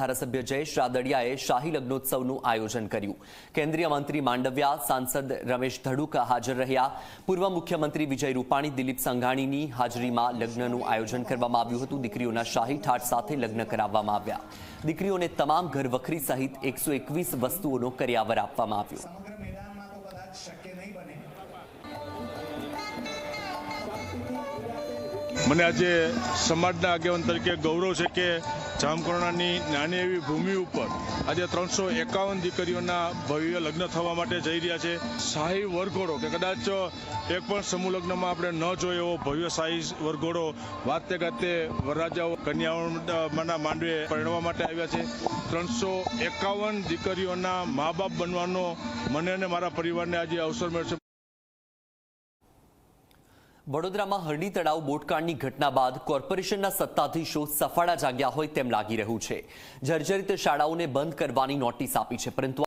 ધારાસભ્ય જયેશ રાદડિયાએ શાહી લગ્નોત્સવનું આયોજન કર્યું. કેન્દ્રીય મંત્રી માંડવિયા, સાંસદ રમેશ ધડુક હાજર રહ્યા. પૂર્વ મુખ્યમંત્રી વિજય રૂપાણી, દિલીપ સંઘાણીની હાજરીમાં લગ્નનું આયોજન કરવામાં આવ્યું હતું. દીકરીઓના શાહી ઠાઠ સાથે લગ્ન કરાવવામાં આવ્યા. દીકરીઓને તમામ ઘરવખરી સહિત એકસો વસ્તુઓનો કર્યાવર આપવામાં આવ્યો. મને આજે સમાજના આગેવાન તરીકે ગૌરવ છે કે જામકરણાની નાની એવી ભૂમિ ઉપર આજે ત્રણસો એકાવન દીકરીઓના ભવ્ય લગ્ન થવા માટે જઈ રહ્યા છે. શાહી વરઘોડો કે કદાચ એક પણ સમૂહ લગ્નમાં આપણે ન જોયો એવો ભવ્ય શાહી વરઘોડો વાતે ગાતે વરરાજાઓ કન્યાઓના માંડવે પરણવા માટે આવ્યા છે. ત્રણસો એકાવન દીકરીઓના મા બાપ બનવાનો મને અને મારા પરિવારને આજે અવસર મળશે. વડોદરામાં હરણી તળાવ બોટકાંડની ઘટના બાદ કોર્પોરેશનના સત્તાધીશો સફાળા જાગ્યા હોય તેમ લાગી રહ્યું છે. જર્જરિત શાળાઓને બંધ કરવાની નોટિસ આપી છે, પરંતુ